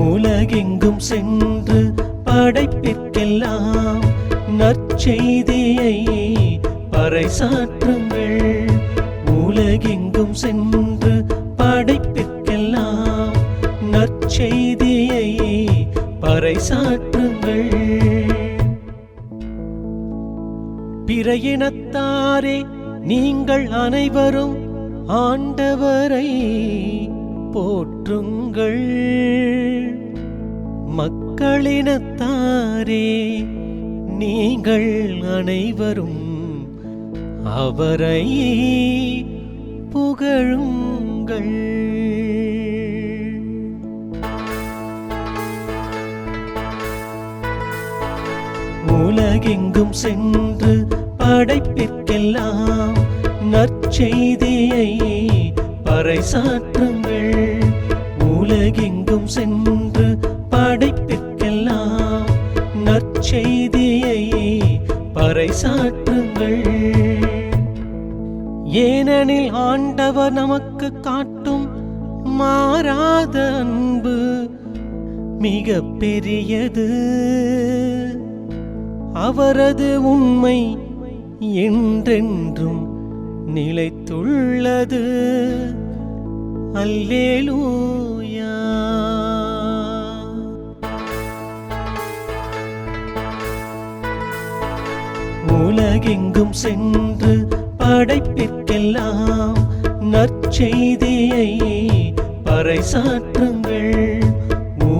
உலகெங்கும் சென்று படைப்பிற்கெல்லாம் நற்செய்தியை பறைசாற்றுங்கள் உலகெங்கும் சென்று படைப்பிற்கெல்லாம் நற்செய்தியை பறைசாற்றுங்கள் பிற இனத்தாரே நீங்கள் அனைவரும் ஆண்டவரை போற்றுங்கள். மக்களினத்தாரே நீங்கள் அனைவரும் அவரை புகழுங்கள். உலகெங்கும் சென்று படைப்பிற்கெல்லாம் நற்செய்தியை பறைசாற்றுங்கள். உலகெங்கும் சென்று படைப்பிற்கெல்லாம் நற்செய்தியை பறைசாற்றுங்கள். ஏனெனில் ஆண்டவர் நமக்கு காட்டும் மாறாத அன்பு மிக பெரியது அவரது உண்மை என்றென்றும் நிலைத்துள்ளது. அல்லேலூயா. உலகெங்கும் சென்று படைப்பிற்கு படைப்பிற்கெல்லாம் நற்செய்தியை பறைசாற்றுங்கள்.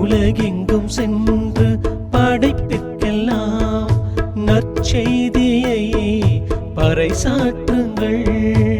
உலகெங்கும் சென்று படைப்பிற்கெல்லாம் நற்செய்தியை பறைசாற்றுங்கள்.